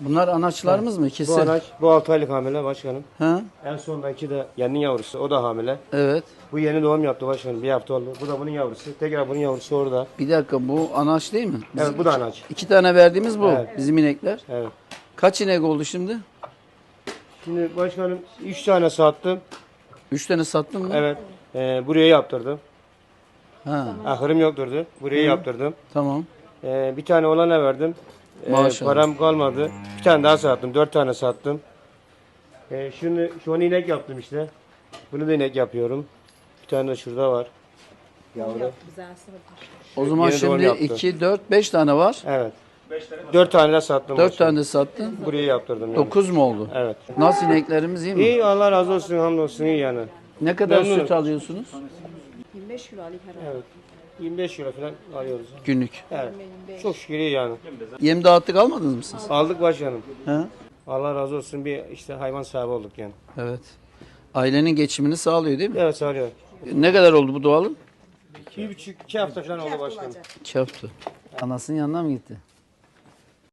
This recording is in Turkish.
Bunlar anaçlarımız mı ikisi? Bu anaç, bu 6 aylık hamile başkanım. Ha? En sondaki de yeni yavrusu, o da hamile. Evet. Bu yeni doğum yaptı başkanım, bir hafta oldu. Bu da bunun yavrusu, tekrar bunun yavrusu orada. Bir dakika bu anaç değil mi? Bizim Evet, bu da anaç. İki tane verdiğimiz bu. Evet. Bizim inekler. Evet. Kaç inek oldu şimdi? Şimdi başkanım 3 tane sattım. Üç tane sattın mı? Evet. Ee, buraya yaptırdım. Ha, Ahırım yokturdu. Buraya yaptırdım. tamam. Ee, bir tane olana verdim. Ee, Maşallah. param kalmadı. Bir tane daha sattım. Dört tane sattım. Ee, şunu, şu an inek yaptım işte. Bunu da inek yapıyorum. Bir tane de şurada var. Yavru. O zaman yeni doğum şimdi yaptı. 2, 4, 5 tane var. Evet. Dört tane de sattım. 4 başkanım. tane de sattın. Buraya yaptırdım. Yani. 9 mu oldu? Evet. Nasıl ineklerimiz iyi mi? İyi Allah razı olsun hamdolsun iyi yani. Ne kadar Memnunum. süt alıyorsunuz 25 kilo Ali herhalde. Evet. 25 euro falan alıyoruz. günlük? Evet. Çok şükür iyi yani. Yem dağıttık almadınız mı siz? Aldık başkanım. Ha? Allah razı olsun bir işte hayvan sahibi olduk yani. Evet. Ailenin geçimini sağlıyor değil mi? Evet sağlıyor. Ne kadar oldu bu doğalın? Bir buçuk iki hafta falan oldu başkanım. 2 hafta. Anasının yanına mı gitti?